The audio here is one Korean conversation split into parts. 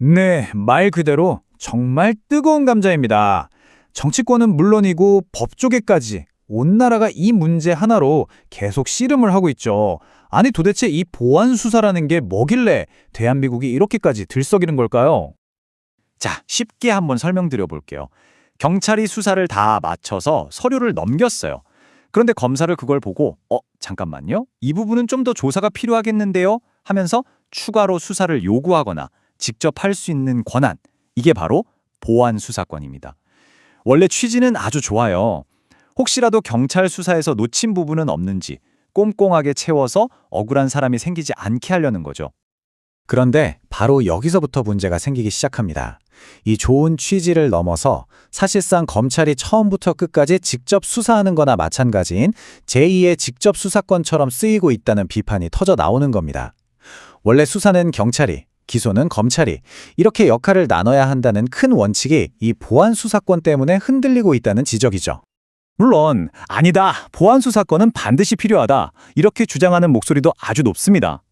네, 말 그대로 정말 뜨거운 감자입니다. 정치권은 물론이고 법조계까지 온 나라가 이 문제 하나로 계속 씨름을 하고 있죠. 아니 도대체 이 보안 수사라는 게 뭐길래 대한민국이 이렇게까지 들썩이는 걸까요? 자, 쉽게 한번 설명드려 볼게요. 경찰이 수사를 다 마쳐서 서류를 넘겼어요. 그런데 검사를 그걸 보고 어, 잠깐만요. 이 부분은 좀 더 조사가 필요하겠는데요. 하면서 추가로 수사를 요구하거나 직접 할 수 있는 권한. 이게 바로 보안 수사권입니다. 원래 취지는 아주 좋아요. 혹시라도 경찰 수사에서 놓친 부분은 없는지 꼼꼼하게 채워서 억울한 사람이 생기지 않게 하려는 거죠. 그런데 바로 여기서부터 문제가 생기기 시작합니다. 이 좋은 취지를 넘어서 사실상 검찰이 처음부터 끝까지 직접 수사하는 거나 마찬가지인 제2의 직접 수사권처럼 쓰이고 있다는 비판이 터져 나오는 겁니다. 원래 수사는 경찰이, 기소는 검찰이 이렇게 역할을 나눠야 한다는 큰 원칙이 이 보안 수사권 때문에 흔들리고 있다는 지적이죠. 물론 아니다. 보안 수사권은 반드시 필요하다. 이렇게 주장하는 목소리도 아주 높습니다.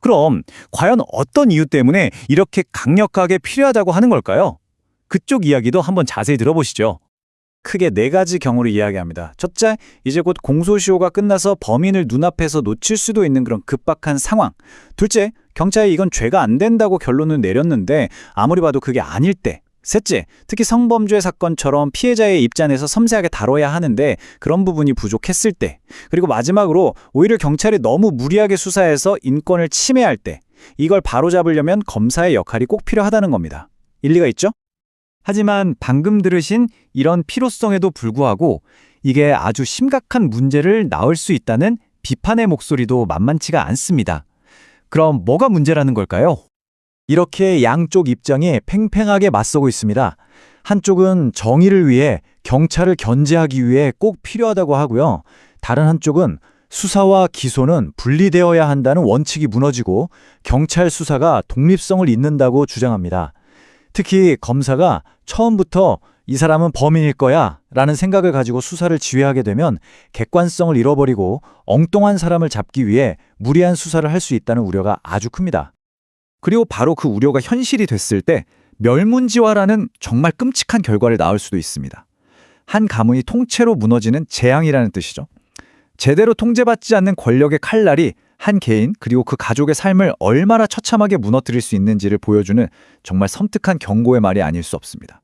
그럼 과연 어떤 이유 때문에 이렇게 강력하게 필요하다고 하는 걸까요? 그쪽 이야기도 한번 자세히 들어보시죠. 크게 네 가지 경우를 이야기합니다. 첫째, 이제 곧 공소시효가 끝나서 범인을 눈앞에서 놓칠 수도 있는 그런 급박한 상황. 둘째, 경찰이 이건 죄가 안 된다고 결론을 내렸는데 아무리 봐도 그게 아닐 때. 셋째, 특히 성범죄 사건처럼 피해자의 입장에서 섬세하게 다뤄야 하는데 그런 부분이 부족했을 때. 그리고 마지막으로 오히려 경찰이 너무 무리하게 수사해서 인권을 침해할 때. 이걸 바로잡으려면 검사의 역할이 꼭 필요하다는 겁니다. 일리가 있죠? 하지만 방금 들으신 이런 필요성에도 불구하고 이게 아주 심각한 문제를 낳을 수 있다는 비판의 목소리도 만만치가 않습니다. 그럼 뭐가 문제라는 걸까요? 이렇게 양쪽 입장이 팽팽하게 맞서고 있습니다. 한쪽은 정의를 위해 경찰을 견제하기 위해 꼭 필요하다고 하고요. 다른 한쪽은 수사와 기소는 분리되어야 한다는 원칙이 무너지고 경찰 수사가 독립성을 잇는다고 주장합니다. 특히 검사가 처음부터 이 사람은 범인일 거야 라는 생각을 가지고 수사를 지휘하게 되면 객관성을 잃어버리고 엉뚱한 사람을 잡기 위해 무리한 수사를 할 수 있다는 우려가 아주 큽니다. 그리고 바로 그 우려가 현실이 됐을 때 멸문지화라는 정말 끔찍한 결과를 낳을 수도 있습니다. 한 가문이 통째로 무너지는 재앙이라는 뜻이죠. 제대로 통제받지 않는 권력의 칼날이 한 개인 그리고 그 가족의 삶을 얼마나 처참하게 무너뜨릴 수 있는지를 보여주는 정말 섬뜩한 경고의 말이 아닐 수 없습니다.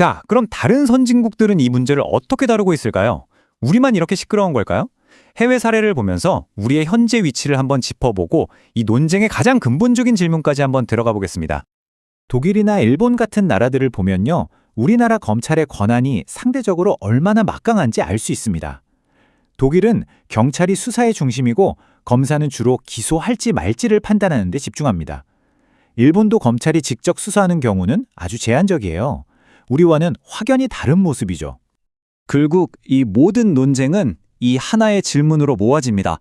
자, 그럼 다른 선진국들은 이 문제를 어떻게 다루고 있을까요? 우리만 이렇게 시끄러운 걸까요? 해외 사례를 보면서 우리의 현재 위치를 한번 짚어보고 이 논쟁의 가장 근본적인 질문까지 한번 들어가 보겠습니다. 독일이나 일본 같은 나라들을 보면요. 우리나라 검찰의 권한이 상대적으로 얼마나 막강한지 알 수 있습니다. 독일은 경찰이 수사의 중심이고 검사는 주로 기소할지 말지를 판단하는 데 집중합니다. 일본도 검찰이 직접 수사하는 경우는 아주 제한적이에요. 우리와는 확연히 다른 모습이죠. 결국 이 모든 논쟁은 이 하나의 질문으로 모아집니다.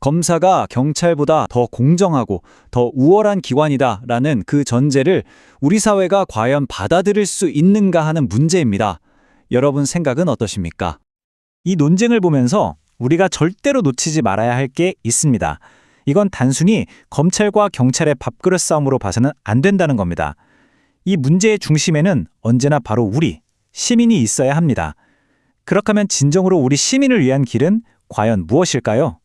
검사가 경찰보다 더 공정하고 더 우월한 기관이다라는 그 전제를 우리 사회가 과연 받아들일 수 있는가 하는 문제입니다. 여러분 생각은 어떠십니까? 이 논쟁을 보면서 우리가 절대로 놓치지 말아야 할 게 있습니다. 이건 단순히 검찰과 경찰의 밥그릇 싸움으로 봐서는 안 된다는 겁니다. 이 문제의 중심에는 언제나 바로 우리, 시민이 있어야 합니다. 그렇다면 진정으로 우리 시민을 위한 길은 과연 무엇일까요?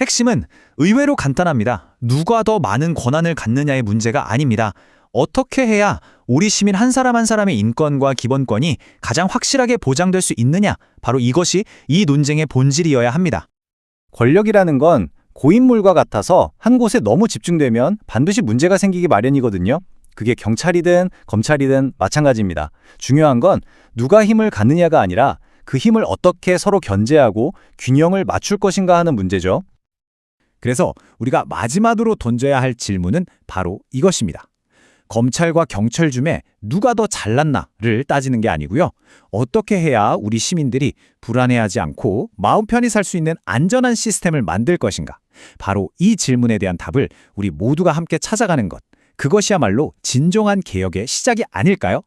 핵심은 의외로 간단합니다. 누가 더 많은 권한을 갖느냐의 문제가 아닙니다. 어떻게 해야 우리 시민 한 사람 한 사람의 인권과 기본권이 가장 확실하게 보장될 수 있느냐? 바로 이것이 이 논쟁의 본질이어야 합니다. 권력이라는 건 고인물과 같아서 한 곳에 너무 집중되면 반드시 문제가 생기기 마련이거든요. 그게 경찰이든 검찰이든 마찬가지입니다. 중요한 건 누가 힘을 갖느냐가 아니라 그 힘을 어떻게 서로 견제하고 균형을 맞출 것인가 하는 문제죠. 그래서 우리가 마지막으로 던져야 할 질문은 바로 이것입니다. 검찰과 경찰 중에 누가 더 잘났나를 따지는 게 아니고요. 어떻게 해야 우리 시민들이 불안해하지 않고 마음 편히 살 수 있는 안전한 시스템을 만들 것인가. 바로 이 질문에 대한 답을 우리 모두가 함께 찾아가는 것. 그것이야말로 진정한 개혁의 시작이 아닐까요?